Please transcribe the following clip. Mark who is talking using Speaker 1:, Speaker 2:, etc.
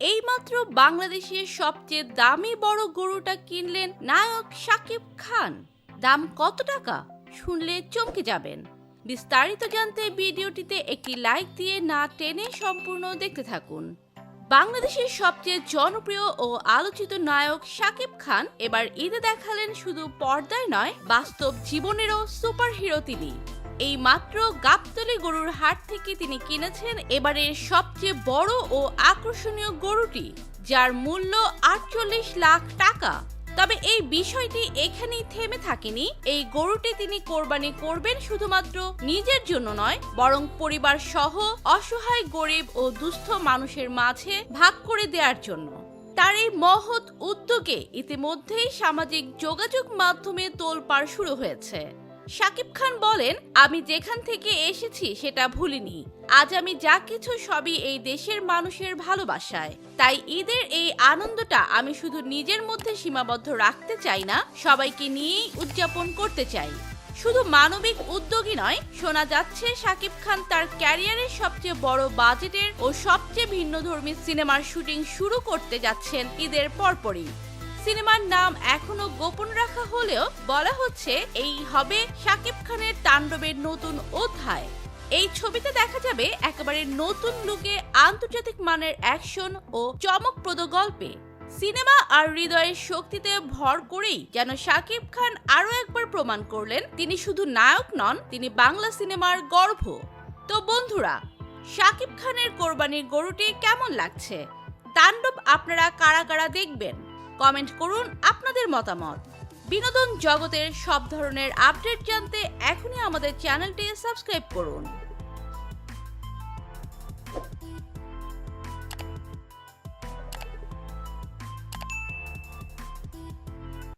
Speaker 1: এইমাত্র বাংলাদেশের সবচেয়ে দামি বড় গরুটা কিনলেন নায়ক সাকিব খান। দাম কত টাকা? শুনলে চমকে যাবেন। বিস্তারিত জানতে ভিডিওটিতে একটি লাইক দিয়ে না টেনে সম্পূর্ণ দেখতে থাকুন। বাংলাদেশের সবচেয়ে জনপ্রিয় ও আলোচিত নায়ক শাকিব খান এবার ঈদে দেখালেন শুধু পর্দায় নয়, বাস্তব জীবনেরও সুপারহিরো তিনি। এই মাত্র গাবতলি গরুর হাট থেকে তিনি কিনেছেন এবারের সবচেয়ে বড় ও আকর্ষণীয় গরুটি, যার মূল্য আটচল্লিশ লাখ টাকা। তবে এই বিষয়টি এখানেই থেমে থাকেনি। এই গরুটি তিনি কোরবানি করবেন শুধুমাত্র নিজের জন্য নয়, বরং পরিবার সহ অসহায় গরিব ও দুস্থ মানুষের মাঝে ভাগ করে দেওয়ার জন্য। তার এই মহৎ উদ্যোগে ইতিমধ্যেই সামাজিক যোগাযোগ মাধ্যমে তোলপাড় শুরু হয়েছে। শাকিব খান বলেন, আমি যেখান থেকে এসেছি সেটা ভুলিনি। আজ আমি যা কিছু সবই এই দেশের মানুষের ভালোবাসায়। তাই ঈদের এই আনন্দটা আমি শুধু নিজের মধ্যে সীমাবদ্ধ রাখতে চাই না, সবাইকে নিয়েই উদযাপন করতে চাই। শুধু মানবিক উদ্যোগই নয়, শোনা যাচ্ছে শাকিব খান তার ক্যারিয়ারের সবচেয়ে বড় বাজেটের ও সবচেয়ে ভিন্নধর্মী সিনেমার শুটিং শুরু করতে যাচ্ছেন ঈদের পরপরই। সিনেমার নাম এখনও গোপন রাখা হলেও বলা হচ্ছে এই হবে শাকিব খানের তাণ্ডবের নতুন অধ্যায়। এই ছবিতে দেখা যাবে একেবারে নতুন লুকে আন্তর্জাতিক মানের অ্যাকশন ও চমকপ্রদ গল্পে। সিনেমা আর হৃদয়ের শক্তিতে ভর করেই যেন শাকিব খান আরও একবার প্রমাণ করলেন, তিনি শুধু নায়ক নন, তিনি বাংলা সিনেমার গর্ভ। তো বন্ধুরা, শাকিব খানের কোরবানির গরুটি কেমন লাগছে? তাণ্ডব আপনারা কারা কারা দেখবেন? কমেন্ট করুন আপনাদের মতামত। বিনোদন জগতের সব ধরনের আপডেট জানতে এখনই আমাদের চ্যানেলটি সাবস্ক্রাইব করুন।